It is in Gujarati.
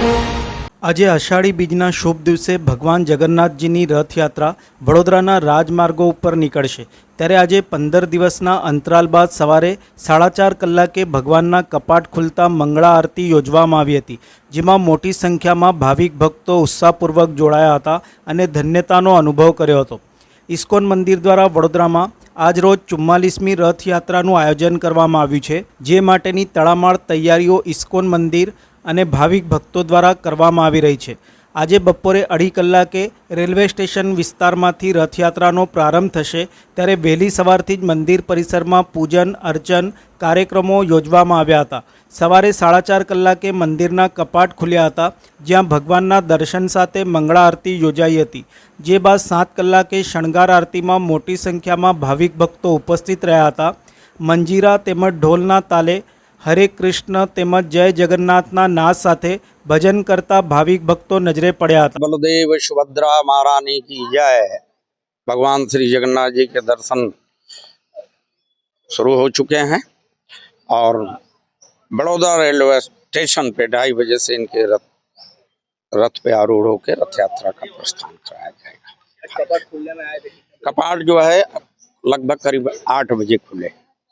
આજે અષાઢી બીજના શુભ દિવસે ભગવાન જગન્નાથજીની રથયાત્રા વડોદરાના રાજમાર્ગો ઉપર નીકળશે. ત્યારે આજે પંદર દિવસના અંતરાલ બાદ સવારે સાડા ચાર કલાકે ભગવાનના કપાટ ખુલતા મંગળા આરતી યોજવામાં આવી હતી, જેમાં મોટી સંખ્યામાં ભાવિક ભક્તો ઉત્સાહપૂર્વક જોડાયા હતા અને ધન્યતાનો અનુભવ કર્યો હતો. ઇસ્કોન મંદિર દ્વારા વડોદરામાં આજરોજ ચુમ્માલીસમી રથયાત્રાનું આયોજન કરવામાં આવ્યું છે, જે માટેની તડામાળ તૈયારીઓ ઇસ્કોન મંદિર અને ભાવિક ભક્તો દ્વારા કરવામાં આવી રહી છે. આજે બપોરે અઢી કલાકે રેલવે સ્ટેશન વિસ્તારમાંથી રથયાત્રાનો પ્રારંભ થશે, ત્યારે વહેલી સવારથી જ મંદિર પરિસરમાં પૂજન, અર્ચન, કાર્યક્રમો યોજવામાં આવ્યા હતા. સવારે સાડા ચાર કલાકે મંદિરના કપાટ ખુલ્યા હતા, જ્યાં ભગવાનના દર્શન સાથે મંગળા આરતી યોજાઈ હતી. જે બાદ સાત કલાકે શણગાર આરતીમાં મોટી સંખ્યામાં ભાવિક ભક્તો ઉપસ્થિત રહ્યા હતા. મંજીરા તેમજ ઢોલના તાલે હરે કૃષ્ણ તેમજ જય જગન્નાથના નાદ સાથે ભજન કરતા ભાવિક ભક્તો નજરે પડ્યા હતા बलदेव सुभद्रा महारानी की जय भगवान श्री जगन्नाथ जी के दर्शन शुरू हो चुके हैं और बड़ौदा रेलवे स्टेशन पे ढाई बजे से इनके रथ रथ पे आरूढ़ होकर रथ यात्रा का प्रस्थान कराया जाएगा कपाट जो है लगभग करीब आठ बजे खुले